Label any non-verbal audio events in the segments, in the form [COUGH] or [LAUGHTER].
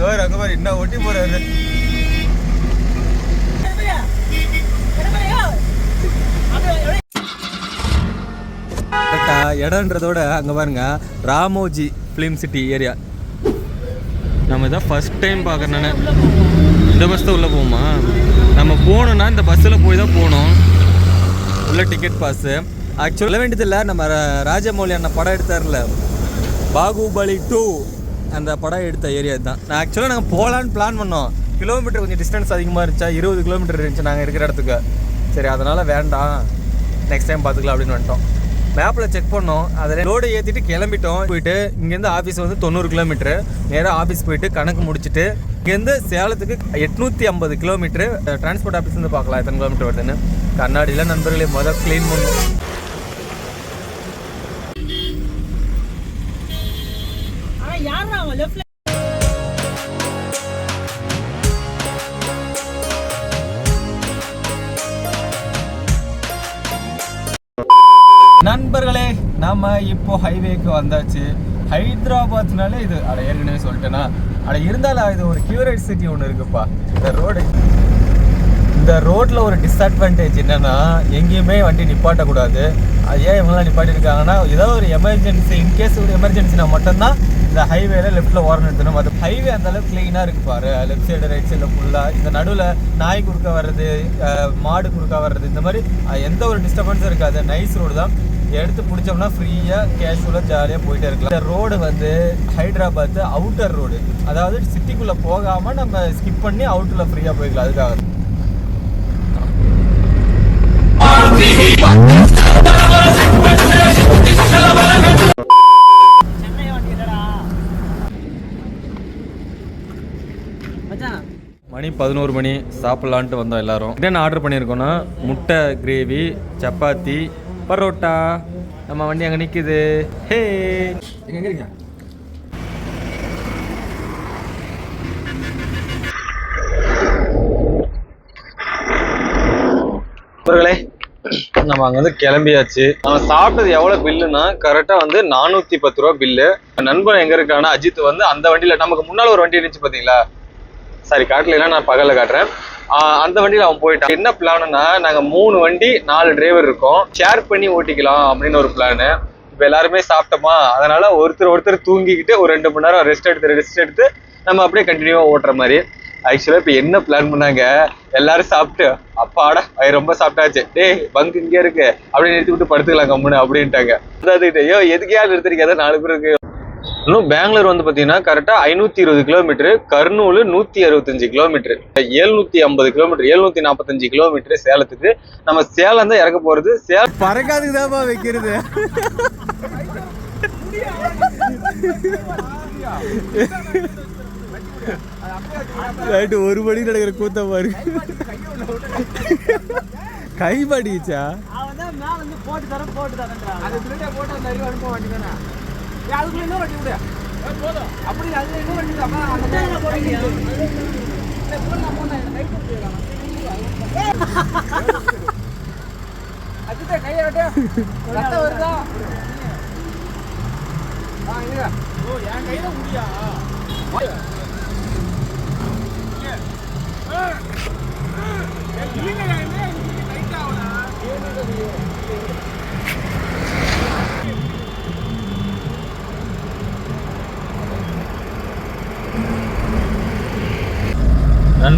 அங்க பாரு அங்க பாரு என்ன ஒட்டி போறாரு. இடம்ன்றதோட அங்கே பாருங்க ராமோஜி ஃபிலிம் சிட்டி ஏரியா நம்ம இதான் ஃபஸ்ட் டைம் பார்க்குறேன் இந்த பஸ் தான் உள்ளே போகுமா நம்ம போகணுன்னா இந்த பஸ்ஸில் போய் தான் போகணும். உள்ள டிக்கெட் பாஸு ஆக்சுவலாக சொல்ல வேண்டியதில்லை நம்ம ராஜமௌலி அண்ணன் படம் எடுத்தார்ல. பாகுபலி டூ அந்த படம் எடுத்த ஏரியா தான் நான் ஆக்சுவலாக நாங்கள் போகலான்னு பிளான் பண்ணோம். கிலோமீட்டர் கொஞ்சம் டிஸ்டன்ஸ் அதிகமாக இருந்துச்சா? இருபது கிலோமீட்டர் இருந்துச்சு நாங்கள் இருக்கிற இடத்துக்கு. சரி அதனால் வேண்டாம். நெக்ஸ்ட் டைம் பார்த்துக்கலாம் அப்படின்னு வந்துட்டோம். மேப்பில் செக் பண்ணோம். அதில் லோடு ஏற்றிட்டு கிளம்பிட்டோம். போயிட்டு இங்கேருந்து ஆஃபீஸ் வந்து தொண்ணூறு கிலோமீட்ரு நேராக ஆஃபீஸ் போயிட்டு கணக்கு முடிச்சுட்டு இங்கேருந்து சேலத்துக்கு எட்நூற்றி ஐம்பது கிலோமீட்ரு டிரான்ஸ்போர்ட் ஆஃபீஸ்லேருந்து பார்க்கலாம் எத்தனை கிலோமீட்டர் வருதுன்னு. கண்ணாடியில் நண்பர்களே முதல் க்ளீன் பண்ணுவோம் யாரா அவன் லெஃப்ட்ல நண்பர்களே நம்ம இப்போ ஹைவேக்கு வந்தாச்சு. ஹைதராபாத்னாலே இது அட ஏற்கனவே சொல்லிட்டேன்னா அட இருந்தாலும் இது ஒரு கியூரேட் சிட்டி ஒன்று இருக்குப்பா. இந்த ரோடு இந்த ரோட்டில் ஒரு டிஸ்அட்வான்டேஜ் என்னன்னா எங்கேயுமே வண்டி நிப்பாட்டக்கூடாது. அது ஏன் இவங்களாம் நிப்பாட்டிருக்காங்கன்னா ஏதோ ஒரு எமர்ஜென்சி இன்கேஸ் ஒரு எமர்ஜென்சினா மட்டும்தான் இந்த ஹைவேல லெஃப்ட்ல ஓரம் நிறுத்தணும். அது ஹைவே அந்த அளவுக்கு கிளீனா இருக்கு பாரு. லெஃப்ட் சைடு ரைட் சைடில் ஃபுல்லாக இந்த நடுவில் நாய் குறுக்க வர்றது மாடு குறுக்க வர்றது இந்த மாதிரி எந்த ஒரு டிஸ்டர்பன்ஸும் இருக்காது. நைஸ் ரோடு தான். எடுத்து பிடிச்சோம்னா ஃப்ரீயாக கேஷுவலாக ஜாலியாக போயிட்டே இருக்கலாம். இந்த ரோடு வந்து ஹைதராபாத் அவுட்டர் ரோடு அதாவது சிட்டிக்குள்ளே போகாமல் நம்ம ஸ்கிப் பண்ணி அவுட்டரில் ஃப்ரீயாக போய்க்கலாம். அதுக்காக. பதினோரு மணி சாப்பிட்லான்ட்டு வந்தோம் எல்லாரும். என்னென்ன ஆர்டர் பண்ணியிருக்கோன்னா முட்டை கிரேவி சப்பாத்தி பரோட்டா. நம்ம வண்டி அங்கே நிற்குது ஹே! எங்கே இருக்கீங்க? நண்பர்களே நம்ம அங்க வந்து கிளம்பியாச்சு. நம்ம சாப்பிட்டது எவ்வளவு பில்லுனா கரெக்டா வந்து நானூத்தி பத்து ரூபா பில்லு நண்பன் எங்க இருக்கானா அஜித் வந்து அந்த வண்டியில நமக்கு முன்னால ஒரு வண்டி இருந்துச்சு பாத்தீங்களா? சாரி காட்டலைன்னா நான் பகலில் காட்டுறேன். அந்த வண்டியில அவன் போயிட்டான். என்ன பிளான்னா நாங்கள் மூணு வண்டி நாலு டிரைவர் இருக்கோம். ஷேர் பண்ணி ஓட்டிக்கலாம் அப்படின்னு ஒரு பிளானு இப்போ எல்லாருமே சாப்பிட்டோமா? அதனால ஒருத்தர் ஒருத்தர் தூங்கிக்கிட்டு ஒரு ரெண்டு மணி நேரம் ரெஸ்ட் எடுத்து ரெஸ்ட் எடுத்து நம்ம அப்படியே கண்டினியூவாக ஓட்டுற மாதிரி. ஆக்சுவலாக இப்போ என்ன பிளான் பண்ணாங்க எல்லாரும் சாப்பிட்டு அப்பாடா அது ரொம்ப சாப்பிட்டாச்சு. டேய் பங்கு இங்கே இருக்கு. அப்படின்னு நிறுத்தி விட்டு படுத்துக்கலாம் கம்முன்னு அப்படின்ட்டாங்க. அதாவது ஐயோ எதுக்கே நிறுத்திருக்க நாலு பேர் இருக்கு. இன்னும் பெங்களூர் வந்து பாத்தீங்கன்னா கரெக்டா ஐநூத்தி இருபது கிலோமீட்டர் கர்னூல் நூத்தி அறுபத்தஞ்சு கிலோமீட்டர் எழுநூத்தி ஐம்பது கிலோமீட்டர் எழுநூத்தி நாற்பத்தஞ்சு கிலோமீட்டர் சேலத்துக்கு. நம்ம சேலம் தான் இறக்க போறது. சேலம் பறக்காதுக்கு தான்ப்பா வைக்கிறது. ரைட்டு ஒரு மணி நடக்கிற கூத்த பாரு. கை படிச்சா போட்டு தரேன் போட்டு தரேன்டா அதுக்குள்ள இன்னும் வண்டி விடு. போதும். அப்படி அதுல இன்னும் வண்டி தான் அந்த போட்டியா அஜித்தே கையை விட்டு. ரத்தம் வருதா? ஆ இங்க. ஓ என் கையில முடியா?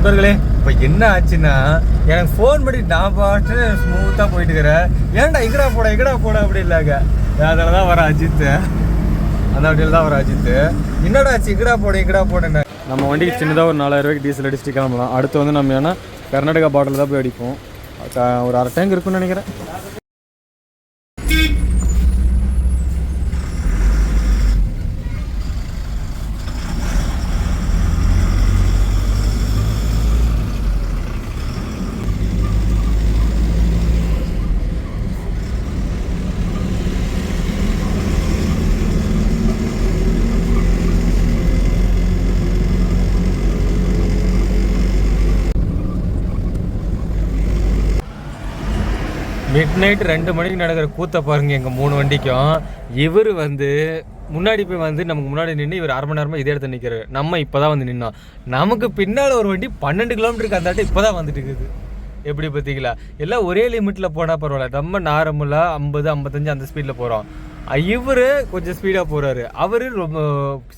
நண்பர்களே இப்போ என்ன ஆச்சுன்னா எனக்கு ஃபோன் பண்ணி நான் பாட்டு ஸ்மூத்தாக போயிட்டு இருக்கிறேன் ஏன்டா இக்கடா போட இக்கடா போட அப்படி இல்லைங்க அதில் தான் வர அஜித் அந்த வண்டியில் தான் வர அஜித் என்னடா ஆச்சு இக்கடா போட இங்கடா போடுன்னு. நம்ம வண்டிக்கு சின்னதாக ஒரு நாலாயிரம் ரூபாய்க்கு டீசல் அடிச்சுட்டு கிளம்பலாம். அடுத்து வந்து நம்ம ஏன்னா கர்நாடகா பாட்டில் தான் போய் அடிப்போம். ஒரு அரை டேங்க் இருக்குன்னு நினைக்கிறேன். மிட் நைட் ரெண்டு மணிக்கு நடக்கிற கூத்த பாருங்க எங்கள் மூணு வண்டிக்கும். இவர் வந்து முன்னாடி போய் வந்து நமக்கு முன்னாடி நின்று இவர் அரை மணி நேரமா இதே இடத்துல நிற்கிறாரு நம்ம இப்போ தான் வந்து நின்னோம் நமக்கு பின்னால் ஒரு வண்டி பன்னெண்டு கிலோமீட்டருக்கு அந்த இப்போ தான் வந்துட்டு இருக்குது. எப்படி பார்த்தீங்களா எல்லாம் ஒரே லிமிட்டில் போனால் பரவாயில்ல. நம்ம நார்மலாக ஐம்பது ஐம்பத்தஞ்சு அந்த ஸ்பீடில் போகிறோம் இவர் கொஞ்சம் ஸ்பீடாக போகிறாரு அவர் ரொம்ப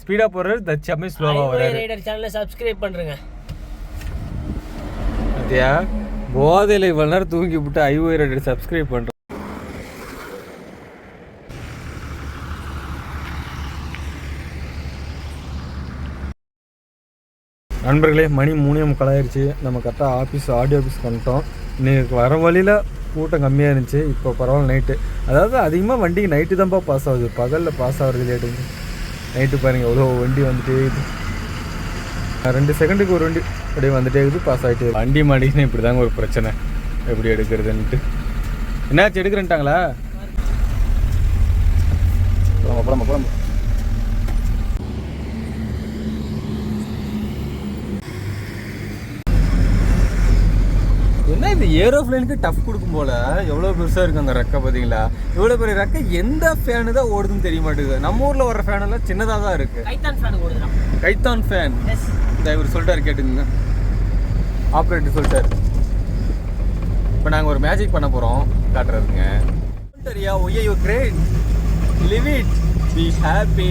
ஸ்பீடாக போகிறாரு தச்சாமே ஸ்லோவாக வராரு. சேனலை சப்ஸ்கிரைப் பண்ணுறேங்க பார்த்தியா போதையில் இவ்வளோ நேரம் தூங்கி விட்டு ஐஓ ரெண்டு சப்ஸ்கிரைப் பண்ணுறோம் நண்பர்களே மணி மூணே முக்கால் ஆயிடுச்சு நம்ம கரெக்டாக ஆஃபீஸ் ஆடியோ ஆஃபீஸ் வந்துட்டோம். இன்னைக்கு வர வழியில் கூட்டம் கம்மியாக இருந்துச்சு. இப்போ பரவாயில்ல நைட்டு அதாவது அதிகமாக வண்டிக்கு நைட்டு தான்ப்பா பாஸ் ஆகுது. பகலில் பாஸ் ஆகிறது லேட்டுங்க நைட்டு பாருங்கள் எவ்வளோ வண்டி வந்துட்டு ரெண்டு செகண்டுக்கு ஒரு வண்டி அப்படியே வந்துட்டே இருக்குது பாஸ் ஆகிட்டே இருக்கு. வண்டி மாட்டிக்கினா இப்படி தாங்க ஒரு பிரச்சனை. எப்படி எடுக்கிறதுன்ட்டு என்னாச்சு எடுக்கிறேன்ட்டாங்களா? புலம்ப புலம்ப புலம்ப என்ன இது ஏரோப்ளேனுக்கு டஃப் கொடுக்கும் போல? எவ்வளோ பெருசாக இருக்கு அந்த ரெக்கை பார்த்தீங்களா இவ்வளோ பெரிய ரெக்கை எந்த ஃபேனு தான் ஓடுதுன்னு தெரிய மாட்டேங்குது. நம்ம ஊரில் வர ஃபேனெல்லாம் சின்னதாக தான் இருக்குது கைத்தான் ஃபேன் கொடுக்குறான் கைத்தான் ஃபேன் எஸ் இந்த இவர் சொல்லிட்டாரு கேட்டுங்க ஆப்ரேட்டர் சொல்லிட்டாரு. இப்போ நாங்கள் ஒரு மேஜிக் பண்ண போகிறோம் காட்டுறதுங்க. சரியா ஒய்யோ great live it be happy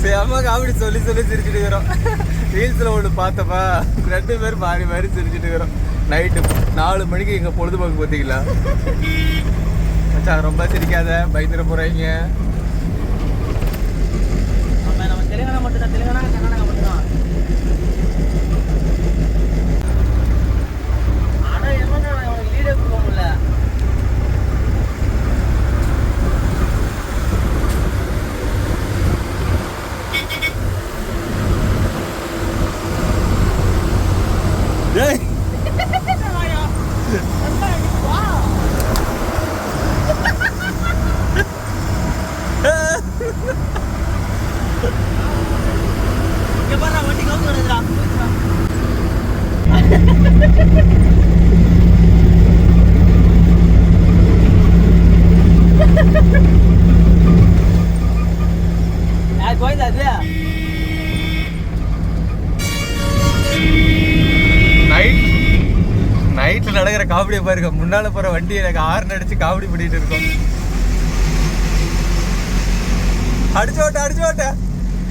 சரி அம்மா காமெடி சொல்லி சொல்லி சிரிச்சுட்டு இருக்கிறோம். ரீல்ஸில் ஒன்று பார்த்தப்பா ரெண்டு பேர் மாறி மாறி சிரிச்சுட்டு இருக்கிறோம். நைட்டு நாலு மணிக்கு எங்கள் பொழுதுபோக்கு பார்த்தீங்களா? மச்சான் ரொம்ப சிரிக்காத பயந்துட போகிறீங்க நம்ம நம்ம தெலுங்கானா மட்டும் தான் தெலுங்கானா கர்நாடகா மட்டும் தான் ஆனா என்ன அவனுக்கு லீடே கொடுக்க முடியல டேய் இங்க பாரு வண்டி கவுந்து வருதுடா யார் கோயந்தா அது நைட் நைட்ல நடக்கிற காமெடியை பாருங்க. முன்னால போற வண்டி எனக்கு ஆறு அடிச்சு காமெடி பண்ணிட்டு இருக்கோம். அடிச்சு ஓட்ட அடிச்சு ஓட்ட.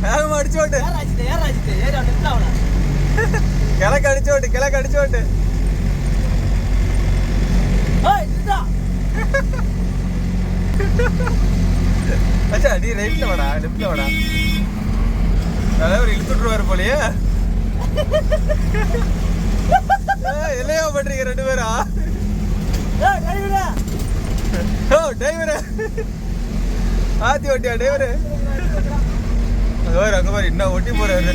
வேகமா அடிச்சு ஓட்டு. யார் ராஜித் யார் ராஜித் ஏறி அவன் நிறுத்தலாம் அவனை. கிழக்கு அடிச்சு ஓட்டு கிழக்கு அடிச்சு ஓட்டு. ஏய் நிறுத்தா அச்சா நீ ரைட்ல வாடா லெஃப்ட்ல வாடா. தலைவர் இழுத்துட்டுருவாரு போலயே. என்னையா பண்றீங்க ரெண்டு பேரா? டிரைவரா ஓ டிரைவரு ஆத்தி ஓட்டியா டிரைவரு அங்க பாரு அங்க பாரு இன்னும் ஒட்டி போறாரு.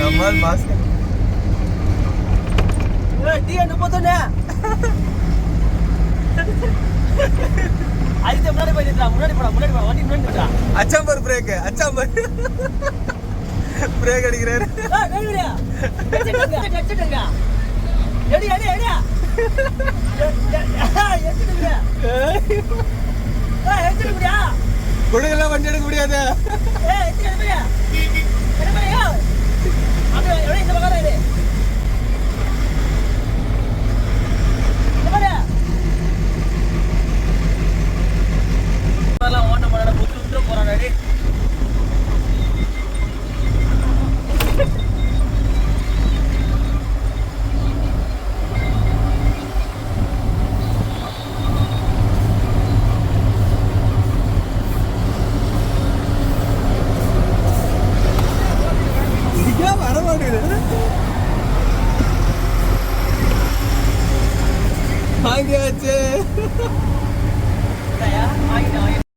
நம்மால் மாஸ்க் டீ என்ன போத்தனே அதுக்கு முன்னாடி போயிட்டு முன்னாடி போடா முன்னாடி போடா வண்டி முன்னாடி போடா அச்சாம்பர் பிரேக் அச்சாம்பர். பிரேக் அடிக்கிறாரு. கொடுங்கெல்லாம் வண்டி எடுக்க முடியாது. அப்படியே இந்த பக்கம் falan öyle. Hangi acı? [LAUGHS] Aynı aynı.